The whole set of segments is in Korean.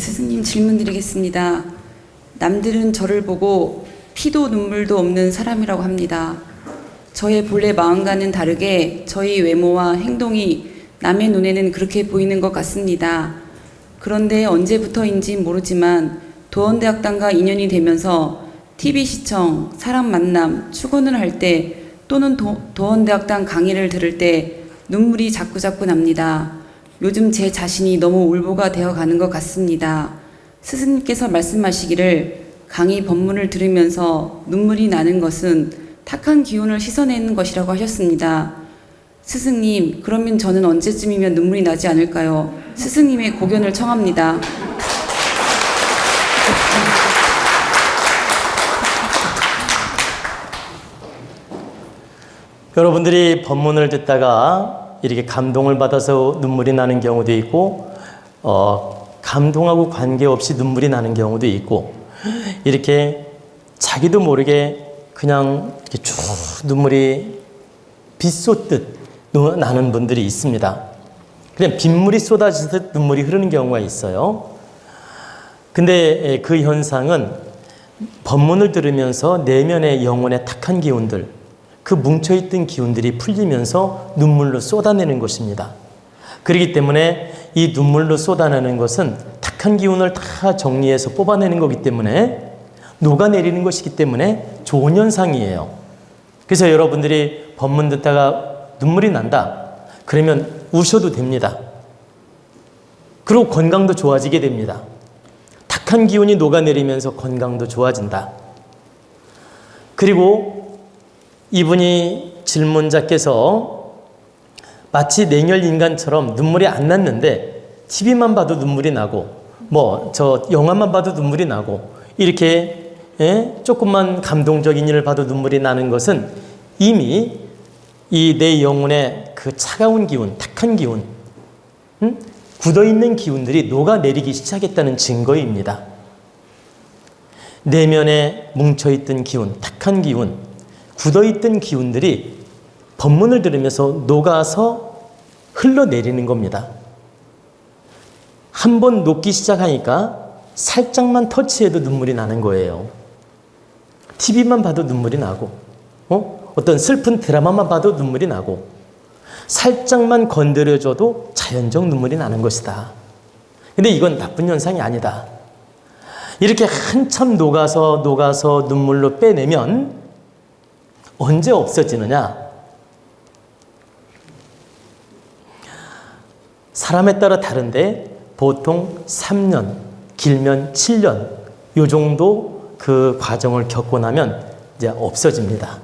네, 스승님 질문 드리겠습니다. 남들은 저를 보고 피도 눈물도 없는 사람이라고 합니다. 저의 본래 마음과는 다르게 저희 외모와 행동이 남의 눈에는 그렇게 보이는 것 같습니다. 그런데 언제부터인지 모르지만 도원대학당과 인연이 되면서 TV 시청, 사람 만남, 출근을 할 때 또는 도, 도원대학당 강의를 들을 때 눈물이 자꾸자꾸 납니다. 요즘 제 자신이 너무 울보가 되어 가는 것 같습니다. 스승님께서 말씀하시기를 강의 법문을 들으면서 눈물이 나는 것은 탁한 기운을 씻어내는 것이라고 하셨습니다. 스승님, 그러면 저는 언제쯤이면 눈물이 나지 않을까요? 스승님의 고견을 청합니다. 여러분들이 법문을 듣다가 이렇게 감동을 받아서 눈물이 나는 경우도 있고, 어, 감동하고 관계없이 눈물이 나는 경우도 있고, 이렇게 자기도 모르게 그냥 이렇게 쭉 눈물이 빗쏟듯 노- 나는 분들이 있습니다. 그냥 빗물이 쏟아지듯 눈물이 흐르는 경우가 있어요. 근데 그 현상은 법문을 들으면서 내면의 영혼의 탁한 기운들, 그 뭉쳐있던 기운들이 풀리면서 눈물로 쏟아내는 것입니다. 그렇기 때문에 이 눈물로 쏟아내는 것은 탁한 기운을 다 정리해서 뽑아내는 거기 때문에 녹아내리는 것이기 때문에 좋은 현상이에요. 그래서 여러분들이 법문 듣다가 눈물이 난다. 그러면 우셔도 됩니다. 그리고 건강도 좋아지게 됩니다. 탁한 기운이 녹아내리면서 건강도 좋아진다. 그리고 이분이 질문자께서 마치 냉혈 인간처럼 눈물이 안 났는데 TV만 봐도 눈물이 나고 뭐 저 영화만 봐도 눈물이 나고 이렇게 예? 조금만 감동적인 일을 봐도 눈물이 나는 것은 이미 이 내 영혼의 그 차가운 기운, 탁한 기운, 음? 굳어 있는 기운들이 녹아내리기 시작했다는 증거입니다. 내면에 뭉쳐있던 기운, 탁한 기운, 굳어있던 기운들이 법문을 들으면서 녹아서 흘러내리는 겁니다. 한 번 녹기 시작하니까 살짝만 터치해도 눈물이 나는 거예요. TV만 봐도 눈물이 나고, 어? 어떤 슬픈 드라마만 봐도 눈물이 나고, 살짝만 건드려줘도 자연적 눈물이 나는 것이다. 근데 이건 나쁜 현상이 아니다. 이렇게 한참 녹아서 녹아서 눈물로 빼내면 언제 없어지느냐? 사람에 따라 다른데 보통 3년, 길면 7년, 요 정도 그 과정을 겪고 나면 이제 없어집니다.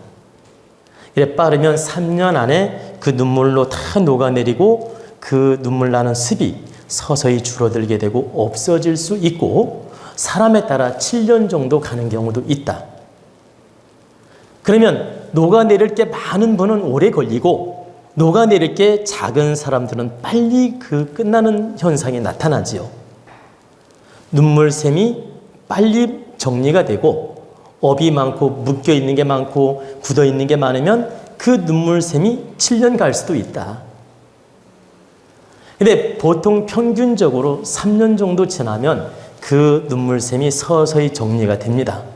이래 빠르면 3년 안에 그 눈물로 다 녹아내리고 그 눈물 나는 습이 서서히 줄어들게 되고 없어질 수 있고 사람에 따라 7년 정도 가는 경우도 있다. 그러면 녹아내릴 게 많은 분은 오래 걸리고 녹아내릴 게 작은 사람들은 빨리 그 끝나는 현상이 나타나지요. 눈물샘이 빨리 정리가 되고 업이 많고 묶여 있는 게 많고 굳어 있는 게 많으면 그 눈물샘이 7년 갈 수도 있다. 근데 보통 평균적으로 3년 정도 지나면 그 눈물샘이 서서히 정리가 됩니다.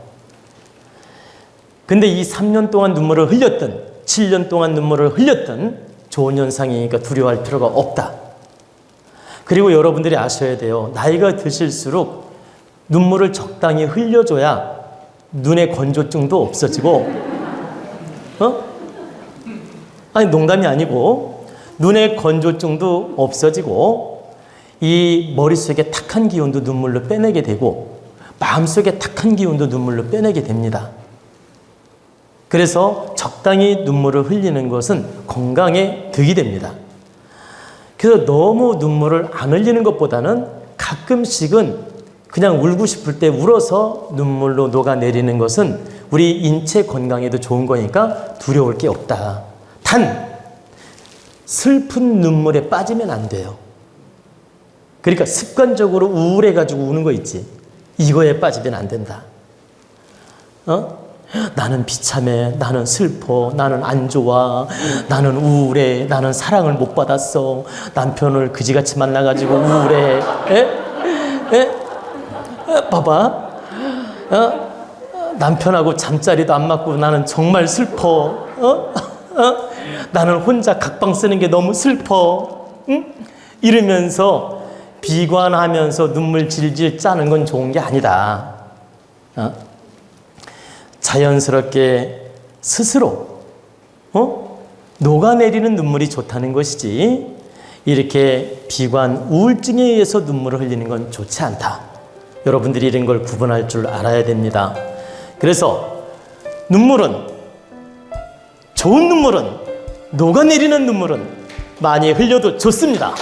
근데 이 3년 동안 눈물을 흘렸던 7년 동안 눈물을 흘렸던 좋은 현상이니까 두려워할 필요가 없다. 그리고 여러분들이 아셔야 돼요. 나이가 드실수록 눈물을 적당히 흘려줘야 눈의 건조증도 없어지고, 어? 아니, 농담이 아니고, 눈의 건조증도 없어지고, 이 머릿속에 탁한 기운도 눈물로 빼내게 되고, 마음속에 탁한 기운도 눈물로 빼내게 됩니다. 그래서 적당히 눈물을 흘리는 것은 건강에 득이 됩니다. 그래서 너무 눈물을 안 흘리는 것보다는 가끔씩은 그냥 울고 싶을 때 울어서 눈물로 녹아내리는 것은 우리 인체 건강에도 좋은 거니까 두려울 게 없다. 단, 슬픈 눈물에 빠지면 안 돼요. 그러니까 습관적으로 우울해가지고 우는 거 있지. 이거에 빠지면 안 된다. 어? 나는 비참해, 나는 슬퍼, 나는 안 좋아, 나는 우울해, 나는 사랑을 못 받았어, 남편을 그지같이 만나가지고 우울해. 에? 예? 어, 봐봐. 어? 남편하고 잠자리도 안 맞고 나는 정말 슬퍼. 어? 어? 나는 혼자 각방 쓰는 게 너무 슬퍼. 응? 이러면서 비관하면서 눈물 질질 짜는 건 좋은 게 아니다. 어? 자연스럽게 스스로 어? 녹아내리는 눈물이 좋다는 것이지 이렇게 비관 우울증에 의해서 눈물을 흘리는 건 좋지 않다. 여러분들이 이런 걸 구분할 줄 알아야 됩니다. 그래서 눈물은 좋은 눈물은 녹아내리는 눈물은 많이 흘려도 좋습니다.